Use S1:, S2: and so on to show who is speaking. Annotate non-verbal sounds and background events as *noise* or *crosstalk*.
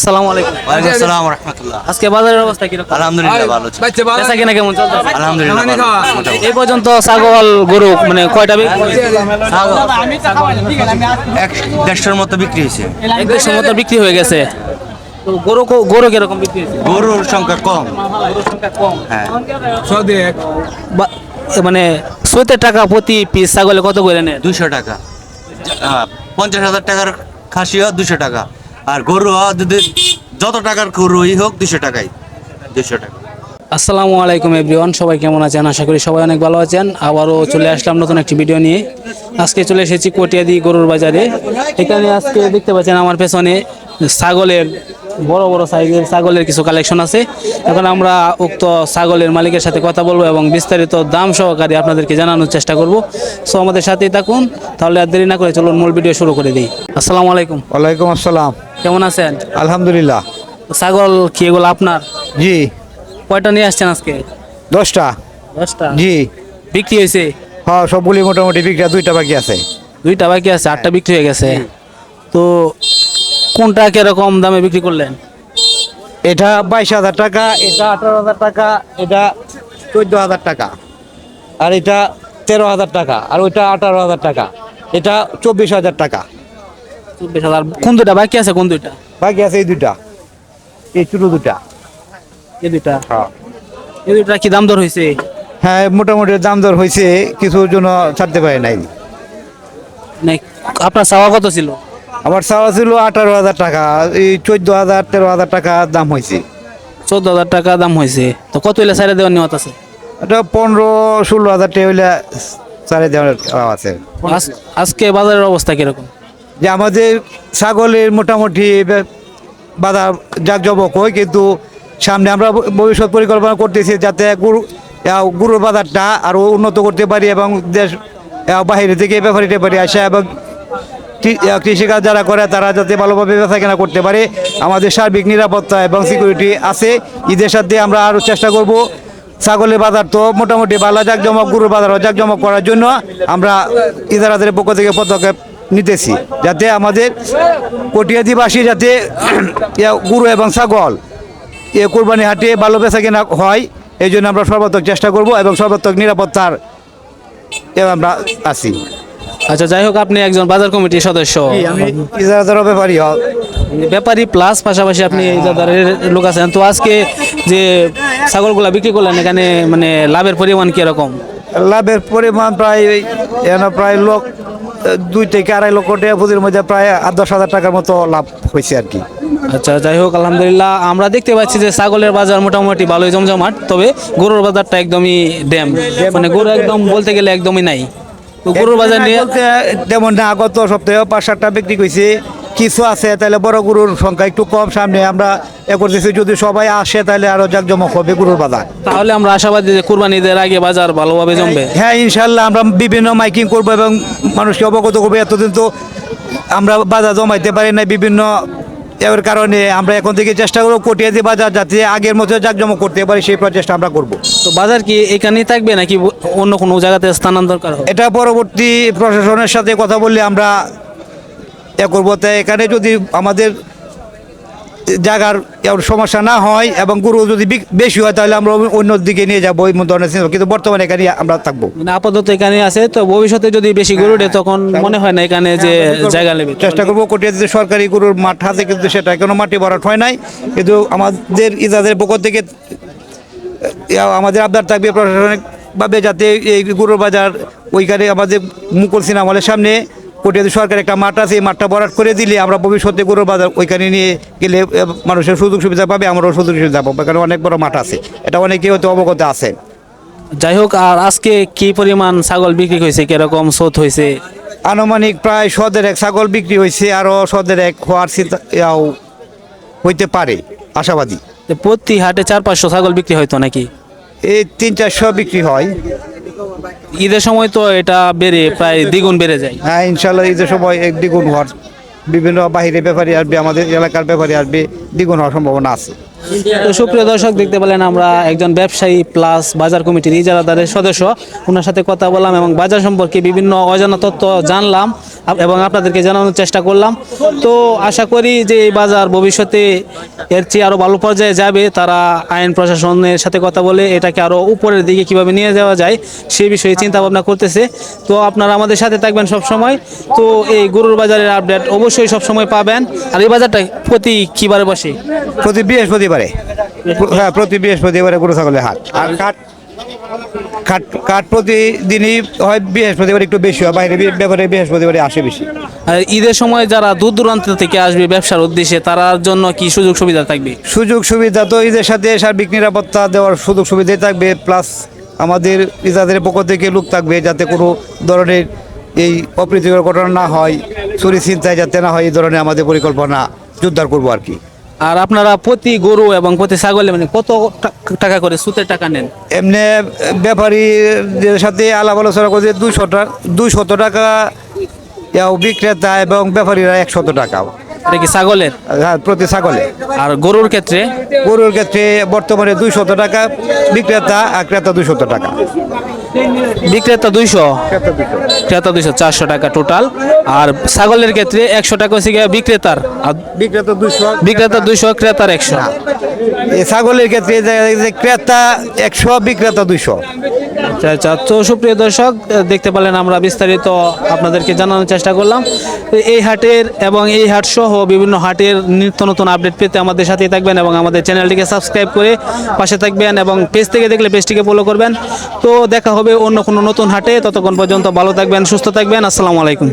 S1: আসসালামু আলাইকুম।
S2: ওয়ালাইকুম আসসালাম রহমতুল্লাহ।
S1: আজকে বাজারের অবস্থা কীরকম?
S2: আলহামদুলিল্লাহ ভালো আছে।
S1: বেচা কেনা কেমন চলছে?
S2: আলহামদুলিল্লাহ
S1: এই পর্যন্ত ছাগল গরু মানে কয়টা বিক্রি হয়েছে?
S2: এক দেড়শোর মতো বিক্রি হয়েছে।
S1: এক দেড়শোর মতো বিক্রি হয়ে গেছে। গরু গরু কীরকম বিক্রি হয়েছে?
S2: গরুর সংখ্যা কম।
S1: গরুর সংখ্যা কম।
S2: হ্যাঁ।
S1: মানে টাকা প্রতি পিস ছাগলে কত করে নেন
S2: দুশো টাকা। হ্যাঁ, পঞ্চাশ হাজার টাকার খাসিও দুশো টাকা। আর গরু যদি যত টাকার গরুই হোক দুশো টাকাই। দুশো টাকা।
S1: আসসালামু আলাইকুম এভরিওয়ান সবাই কেমন আছেন? আশা করি সবাই অনেক ভালো আছেন। আবারও চলে আসলাম নতুন একটি ভিডিও নিয়ে। আজকে চলে এসেছি কটিয়াদি গরুর বাজারে। এখানে আজকে দেখতে পাচ্ছেন আমার পেছনে ছাগলের বড় বড় সাইজের ছাগলের কিছু কালেকশন আছে। এখন আমরা উক্ত ছাগলের মালিকের সাথে কথা বলব এবং বিস্তারিত দাম সহকারে আপনাদেরকে জানানোর চেষ্টা করব। সো আমাদের সাথেই থাকুন। তাহলে আর দেরি না করে চলুন মূল ভিডিও শুরু করে দিই। আসসালামু আলাইকুম।
S3: ওয়ালাইকুম আসসালাম।
S1: কেমন আছেন?
S3: আলহামদুলিল্লাহ।
S1: ছাগল কি এগুলো আপনার?
S3: জি।
S1: কয়টা নিয়ে আসছেন আজকে?
S3: দশটা।
S1: দশটা?
S3: জি।
S1: বিক্রি হয়েছে?
S3: হ্যাঁ সবগুলি মোটামুটি বিক্রি দুইটা বাকি আছে।
S1: দুইটা বাকি আছে আটটা বিক্রি হয়ে গেছে। তো কোনটা কীরকম দামে বিক্রি করলেন?
S3: এটা বাইশ হাজার টাকা এটা আঠারো হাজার টাকা এটা চোদ্দ হাজার টাকা। আর এটা তেরো হাজার টাকা আর ওইটা আঠারো হাজার টাকা এটা চব্বিশ হাজার টাকা।
S1: চব্বিশ হাজার। কোন দুইটা? বাকি আছে কোন দুইটা?
S3: বাকি আছে এই দুইটা। এই ছোটো দুটা
S1: এই দুইটা?
S3: হ্যাঁ।
S1: এই দুইটা কি দাম দর হয়েছে
S3: হ্যাঁ মোটামুটি দাম দর হয়েছে কিছু জন্য ছাড়তে পারে নাই।
S1: আপনার চাওয়া কত ছিল?
S3: আমার চাওয়া ছিল আঠারো হাজার টাকা এই চোদ্দ হাজার তেরো হাজার টাকা দাম হয়েছে
S1: চোদ্দ হাজার টাকা দাম হয়েছে তো কত হইলে সাইডে দেওয়ার নিয়ত আছে?
S3: এটা পনেরো ষোলো হাজার টাকা হইলে চারে দেওয়ার আছে।
S1: আজকে বাজারের অবস্থা কীরকম?
S3: যে আমাদের ছাগলের মোটামুটি বাধা জাকজমক হয়, কিন্তু সামনে আমরা ভবিষ্যৎ পরিকল্পনা করতেছি যাতে গরু গরুর বাজারটা আরও উন্নত করতে পারি এবং দেশ বাইরে থেকে ব্যাপারিতে পারি আসা এবং কৃষিকাজ যারা করে তারা যাতে ভালোভাবে বেচা কেনা করতে পারে। আমাদের সার্বিক নিরাপত্তা এবং সিকিউরিটি আছে। ঈদের সাথে আমরা আরও চেষ্টা করব। ছাগলের বাজার তো মোটামুটি ভালো জাকজমক, গরুর বাজারও জাকজমক করার জন্য আমরা ইদারাদের পক্ষ থেকে পদক্ষেপ নিতেছি যাতে আমাদের কটিয়াদিবাসী যাতে *clears throat* গরু এবং ছাগল এ কোরবানি হাটে ভালো বেচা কেনা হয় এই জন্য আমরা সর্বাত্মক চেষ্টা করব এবং সর্বাত্মক নিরাপত্তার আমরা আছি।
S1: আচ্ছা যাই হোক আপনি একজন বাজার কমিটির সদস্য।
S3: হয়
S1: ব্যাপারী প্লাস পাশাপাশি আপনি লোক আছেন। তো আজকে যে ছাগলগুলা বিক্রি করলেন এখানে মানে লাভের পরিমাণ কীরকম?
S3: লাভের পরিমাণ প্রায় প্রায় লোক দুই থেকে আড়াই লক্ষ টাকা পুঁজির মধ্যে প্রায় আট দশ হাজার টাকার মতো লাভ হয়েছে আর কি।
S1: আচ্ছা যাই হোক আলহামদুলিল্লাহ আমরা দেখতে পাচ্ছি যে ছাগলের বাজার মোটামুটি ভালোই জমজমাট তবে গরুর বাজারটা একদমই ড্যাম। মানে গরু একদম বলতে গেলে একদমই নাই। গরুর বাজার নিয়ে
S3: তেমন না গত সপ্তাহে পাঁচ সাতটা বিক্রি করছি। কিছু আছে তাহলে বড় গরুর সংখ্যা একটু কম সামনে। আমরা এ করতেছি যদি সবাই আসে তাহলে আরও জাকজমক হবে গরুর বাজার।
S1: তাহলে আমরা আশাবাদী যে কুরবানিদের আগে বাজার ভালোভাবে জমবে।
S3: হ্যাঁ ইনশাল্লাহ আমরা বিভিন্ন মাইকিং করব এবং মানুষকে অবগত করব। এতদিন তো আমরা বাজার জমাইতে পারি না বিভিন্ন এর কারণে। আমরা এখন থেকে চেষ্টা করব কটিয়াদি বাজার যাতে আগের মতো জাকজমক করতে পারি সেই প্রচেষ্টা আমরা করব।
S1: তো বাজার কি এখানেই থাকবে নাকি অন্য কোনো জায়গাতে স্থানান্তর করা
S3: এটা পরবর্তী প্রশাসনের সাথে কথা বললে আমরা এ করব তাই এখানে যদি আমাদের জায়গার সমস্যা না হয় এবং গরু যদি বেশি হয় তাহলে আমরা অন্য দিকে নিয়ে যাব এই ধরনের চিন্তা। কিন্তু বর্তমানে এখানে আমরা থাকব।
S1: মানে আপাতত এখানে আছে তো ভবিষ্যতে যদি বেশি গরু ওঠে তখন মনে হয় না এখানে যে জায়গা নেবে।
S3: চেষ্টা করব কটিয়াতে সরকারি গরুর মাঠ আছে কিন্তু সেটা কোনো মাটি ভরাট হয় নাই। কিন্তু আমাদের ইজাদের পক্ষ থেকে আমাদের আবদার থাকবে প্রশাসনিকভাবে যাতে এই গরুর বাজার ওইখানে আমাদের মুকুল সিনেমা হলের সামনে কটিয়াতে সরকার একটা মাঠ আছে এই মাঠটা ভরাট করে দিলে আমরা ভবিষ্যতে গরুর বাজার ওইখানে নিয়ে গেলে মানুষের সুযোগ সুবিধা পাবে আমরাও সুযোগ সুবিধা পাবো কারণ অনেক বড় মাঠ আছে। এটা অনেকে হয়তো অবগত আছে।
S1: যাই হোক আর আজকে কি পরিমাণ ছাগল বিক্রি হয়েছে কীরকম সোত হয়েছে?
S3: আনুমানিক প্রায় সদের এক ছাগল বিক্রি হয়েছে আরও সদের এক হওয়ার চিন্তা ইয়াও হইতে পারে আশাবাদী।
S1: প্রতি হাটে চার পাঁচশো ছাগল বিক্রি হয়তো নাকি?
S3: এই তিন চারশো বিক্রি হয়।
S1: ঈদের সময় তো এটা বেড়ে প্রায় দ্বিগুণ বেড়ে যায়।
S3: হ্যাঁ ইনশাল্লাহ ঈদের সময় এক দ্বিগুণ হওয়ার বিভিন্ন বাহিরে ব্যাপারী আসবে, আমাদের এলাকার ব্যাপারী আসবে, দ্বিগুণ হওয়ার সম্ভাবনা আছে।
S1: তো সুপ্রিয় দর্শক, দেখতে পেলেন আমরা একজন ব্যবসায়ী প্লাস বাজার কমিটির ইজারাদারের সদস্য। ওনার সাথে কথা বললাম এবং বাজার সম্পর্কে বিভিন্ন অজানা তথ্য জানলাম এবং আপনাদেরকে জানানোর চেষ্টা করলাম। তো আশা করি যে এই বাজার ভবিষ্যতে এর চেয়ে আরও ভালো পর্যায়ে যাবে। তারা আইন প্রশাসনের সাথে কথা বলে এটাকে আরও উপরের দিকে কীভাবে নিয়ে যাওয়া যায় সেই বিষয়ে চিন্তা ভাবনা করতেছে। তো আপনারা আমাদের সাথে থাকবেন সব সময় তো এই গরুর বাজারের আপডেট অবশ্যই সব সময় পাবেন। আর এই বাজারটা প্রতি কিবারে বসে?
S3: প্রতি বৃহস্পতিবারে হ্যাঁ প্রতি বৃহস্পতিবারে গরু ছাগলের হাট। আর কাঠ কাঠ কাঠ প্রতিদিনই হয় বৃহস্পতিবার একটু বেশি হয় বাইরে ব্যাপারে বৃহস্পতিবারে আসে বেশি।
S1: আর ঈদের সময় যারা দূর দূরান্ত থেকে আসবে ব্যবসার উদ্দেশ্যে তার জন্য কি সুযোগ সুবিধা থাকবে?
S3: সুযোগ সুবিধা তো ঈদের সাথে সার্বিক নিরাপত্তা দেওয়ার সুযোগ সুবিধাই থাকবে প্লাস আমাদের ইজাদের পক্ষ থেকে লোক থাকবে যাতে কোনো ধরনের এই অপ্রীতিকর ঘটনা না হয় চুরি চিন্তায় যাতে না হয় এই ধরনের আমাদের পরিকল্পনা জোরদার করব আর কি।
S1: আর আপনারা প্রতি গরু এবং প্রতি ছাগলে মানে কত টাকা করে সুতের টাকা নেন?
S3: এমনি ব্যাপারীদের সাথে আলাপ আলোচনা করছে দুশো টাকা দুইশত টাকা বিক্রেতা এবং ব্যাপারীরা একশত টাকা।
S1: এটা কি ছাগলের?
S3: হ্যাঁ, প্রতি ছাগলে।
S1: আর গরুর ক্ষেত্রে?
S3: গরুর ক্ষেত্রে বর্তমানে দুইশত টাকা বিক্রেতা আর ক্রেতা দুইশত টাকা।
S1: বিক্রেতা দুইশো?
S3: ক্রেতা দুইশো
S1: চারশো টাকা টোটাল আর ছাগলের ক্ষেত্রে একশো টাকা হচ্ছে বিক্রেতার। আর
S3: বিক্রেতা দুইশো
S1: বিক্রেতা দুইশো ক্রেতার একশো।
S3: এই ছাগলের ক্ষেত্রে ক্রেতা একশো বিক্রেতা দুইশো।
S1: আচ্ছা আচ্ছা তো সুপ্রিয় দর্শক দেখতে পেলেন আমরা বিস্তারিত আপনাদেরকে জানানোর চেষ্টা করলাম। এই হাটের এবং এই হাট সহ বিভিন্ন হাটের নিত্য নতুন আপডেট পেতে আমাদের সাথেই থাকবেন এবং আমাদের চ্যানেলটিকে সাবস্ক্রাইব করে পাশে থাকবেন এবং পেজ থেকে দেখলে পেজটিকে ফলো করবেন। তো দেখা হবে অন্য কোনো নতুন হাটে, ততক্ষণ পর্যন্ত ভালো থাকবেন, সুস্থ থাকবেন। আসসালামু আলাইকুম।